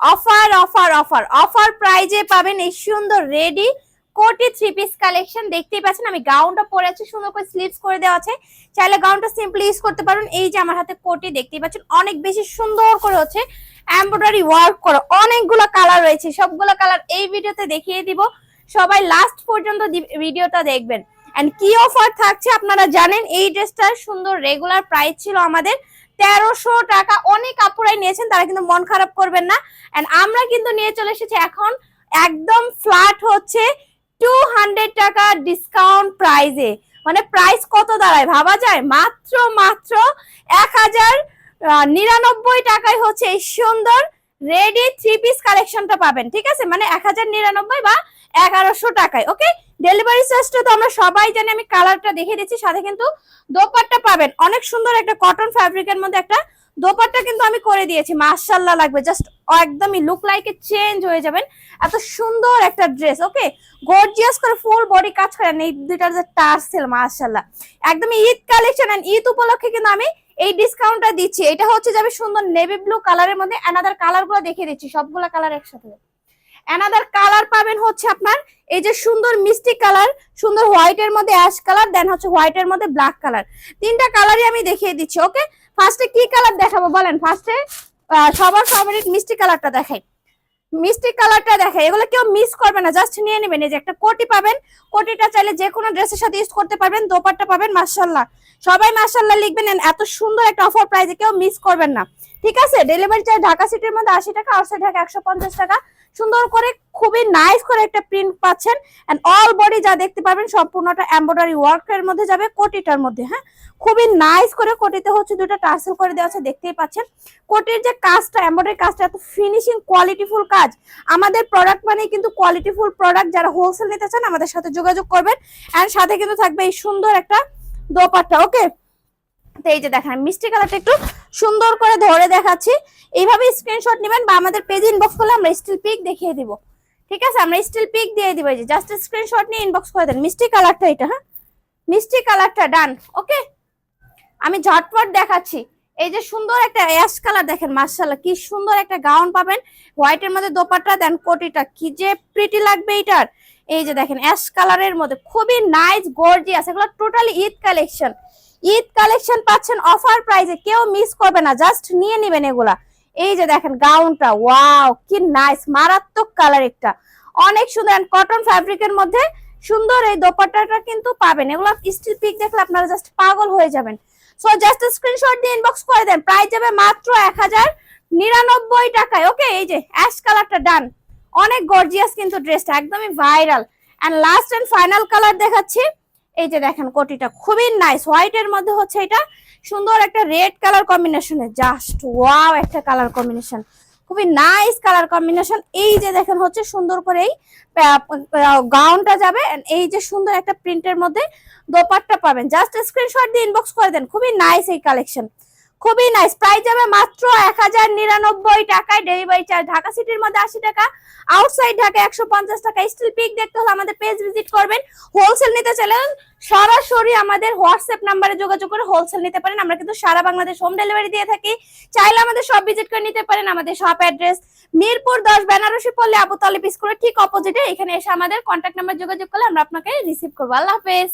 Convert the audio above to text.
Offer offer offer offer প্রাইজে পাবেন এই সুন্দর রেডি কোটি থ্রি পিস কালেকশন দেখতেই পাচ্ছেন, আমি গাউনটা পরে আছি, সুন্দর করে স্লিভস করে দেওয়া আছে। চাইলে গাউনটা সিম্পলি ইউজ করতে পারেন। এই যে আমার হাতে কোটি দেখতেই পাচ্ছেন, অনেক বেশি সুন্দর করে হচ্ছে এমব্রয়ডারি ওয়ার্ক করা। অনেকগুলো কালার রয়েছে, সবগুলো কালার এই ভিডিওতে দেখিয়ে দিব। সবাই লাস্ট পর্যন্ত ভিডিওটা দেখবেন। এন্ড কি অফার থাকছে আপনারা জানেন? এই ড্রেসটার সুন্দর রেগুলার প্রাইস ছিল আমাদের তেরোশো টাকা অনেক আপুরাই নিয়েছেন, তারা কিন্তু মন খারাপ করবেন না। এন্ড আমরা কিন্তু নিয়ে চলে এসেছি এখন একদম ফ্ল্যাট হচ্ছে টু হান্ড্রেড টাকা ডিসকাউন্ট প্রাইজে মানে প্রাইস কত দাঁড়ায় ভাবা যায়? মাত্র মাত্র এক হাজার নিরানব্বই টাকায় হচ্ছে এই সুন্দর রেডি থ্রি পিস কালেকশনটা পাবেন, ঠিক আছে? মানে এক হাজার নিরানব্বই বা এগারোশো টাকায় ওকে ডেলিভারি চার্জটা তো আমরা সবাই জানি, আমি কালারটা দেখে দিচ্ছি, সাথে কিন্তু দোপাট্টা পাবেন। অনেক সুন্দর একটা কটন ফ্যাব্রিকের মধ্যে একটা দোপাট্টা কিন্তু আমি করে দিয়েছি মার্শাল্লাহ লাগবে জাস্ট একদমই লুক লাইক চেঞ্জ হয়ে যাবেন। এত সুন্দর একটা ড্রেস ওকে গর্জিয়াস করে ফুল বডি কাজ করেন এই দুইটার যে টার্সেল মার্শাল্লাহ একদমই ঈদ কালেকশন এন্ড ঈদ উপলক্ষে কিন্তু আমি এই ডিসকাউন্টটা দিচ্ছি। এটা হচ্ছে যে আমি সুন্দর নেভি ব্লু কালারের মধ্যে অ্যানাদার কালারগুলো দেখিয়ে দিচ্ছি, সবগুলো কালার একসাথে। অ্যানাদার কালার পাবেন হচ্ছে আপনার, এই যে সুন্দর মিষ্টি কালার সুন্দর হোয়াইট এর মধ্যে অ্যাশ কালার দেন হচ্ছে হোয়াইট এর মধ্যে ব্ল্যাক কালার তিনটা কালারই আমি দেখিয়ে দিচ্ছি ওকে ফার্স্টে কি কালার দেখাবো বলেন? ফার্স্টে সবার ফেভারিট মিষ্টি কালারটা দেখাই। মিষ্টি কালারটা দেখাই। এগুলো কেউ মিস করবে না জাস্ট নিয়ে নেবেন। এই যে একটা কোটি পাবেন, কোটিটা চাইলে যে কোনো ড্রেসের সাথে ইউজ করতে পারবেন, দোপাট্টা পাবেন মার্শাল্লাহ সবাই মার্শাল্লাহ লিখবেন এত সুন্দর একটা অফার প্রাইসে কেউ মিস করবেন না। ঠিক আছে? ডেলিভারি চার্জ ঢাকা সিটির মধ্যে আশি টাকা আউটসাইড ঢাকা একশো পঞ্চাশ টাকা। সুন্দর করে, খুবই নাইস করে একটা প্রিন্ট পাচ্ছেন। এন্ড অল বডি যা দেখতে পারবেন সম্পূর্ণটা এমব্রয়ডারি ওয়ার্কের মধ্যে যাবে, কোটিটার মধ্যে হ্যাঁ? খুবই নাইস করে কোটিতে হচ্ছে দুটো টার্সেল করে দেওয়া আছে, দেখতেই পাচ্ছেন। কোটির যে কাজটা এমব্রয়ডারি কাজটা, এত ফিনিশিং কোয়ালিটিফুল কাজ। আমাদের প্রোডাক্ট মানে কিন্তু কোয়ালিটিফুল প্রোডাক্ট যারা হোলসেল নিতে চান আমাদের সাথে যোগাযোগ করবেন। এন্ড সাথে কিন্তু থাকবে এই সুন্দর একটা দোপাট্টা ওকে তো এই যে দেখেন মিষ্টি কালারটা একটু সুন্দর করে ধরে দেখাচ্ছি। এইভাবে স্ক্রিনশট নেবেন বা আমাদের পেজ ইনবক্স করলে আমরা স্টিল পিক দেখিয়ে দিব। ঠিক আছে? আমরা স্টিল পিক দিয়ে দিব এই যে জাস্ট স্ক্রিনশট নিয়ে ইনবক্স করে দেন। মিষ্টি কালারটা এটা হ্যাঁ? মিষ্টি কালারটা ডান ওকে আমি ঝটপট দেখাচ্ছি। এই যে সুন্দর একটা অ্যাশ কালার দেখেন মার্শাল্লাহ কি সুন্দর একটা গাউন পাবেন। হোয়াইটের মধ্যে দোপাট্টা দেন কোটিটা, কি যে প্রিটি লাগবে এটার। এই যে দেখেন অ্যাশ কালারের মধ্যে খুবই নাইস গর্জিয়াস এগুলো totally Eid collection Eid collection পাচ্ছেন অফার প্রাইজে কেউ মিস করবে না জাস্ট নিয়ে নেবেন এগুলা। এই যে দেখেন গাউনটা ওয়াও কি নাইস মারাত্মক কালার একটা। অনেক সুন্দর কটন ফ্যাব্রিকের মধ্যে সুন্দর এই দোপাট্টাটা কিন্তু পাবেন। এগুলো স্টিল পিক দেখলে আপনারা জাস্ট পাগল হয়ে যাবেন। সো জাস্ট স্ক্রিনশট দিয়ে ইনবক্স করে দেন। প্রাইস যাবে মাত্র এক হাজার নিরানব্বই টাকায়। ওকে এই যে অ্যাশ কালারটা ডান অনেক গর্জিয়াস কিন্তু ড্রেসটা একদমই viral and last and final colour দেখাচ্ছি। এই যে দেখেন কোটিটা খুবই নাইস হোয়াইট এর মধ্যে হচ্ছে এটা সুন্দর একটা রেড কালার কম্বিনেশনে জাস্ট ওয়াও একটা কালার কম্বিনেশন খুবই নাইস কালার কম্বিনেশন এই যে দেখেন হচ্ছে সুন্দর করে এই গাউনটা যাবে এই যে সুন্দর একটা প্রিন্টের মধ্যে দোপাট্টা পাবেন জাস্ট স্ক্রিনশট দিয়ে ইনবক্স করে দেন, খুবই নাইস এই কালেকশন খুবই নাইস প্রাইস যাবে মাত্র এক হাজার নিরানব্বই টাকায় ডেলিভারি চার্জ ঢাকা সিটির মধ্যে আশি টাকা আউটসাইড ঢাকা একশো পঞ্চাশ টাকা। স্টিল পিক দেখতে হলে আমাদের পেজ ভিজিট করবেন। হোলসেল নিতে চাইলে সরাসরি আমাদের হোয়াটসঅ্যাপ নাম্বারে যোগাযোগ করে হোলসেল নিতে পারেন। আমরা কিন্তু সারা বাংলাদেশ হোম ডেলিভারি দিয়ে থাকি। চাইলে আমাদের সব ভিজিট করে নিতে পারেন আমাদের শপ অ্যাড্রেস মিরপুর দশ, বেনারসি পড়লে আবু তালিব স্কুলের ঠিক অপোজিটে এখানে এসে আমাদের কন্ট্যাক্ট নাম্বার যোগাযোগ করলে আমরা আপনাকে রিসিভ করব। আল্লাহ হাফেজ।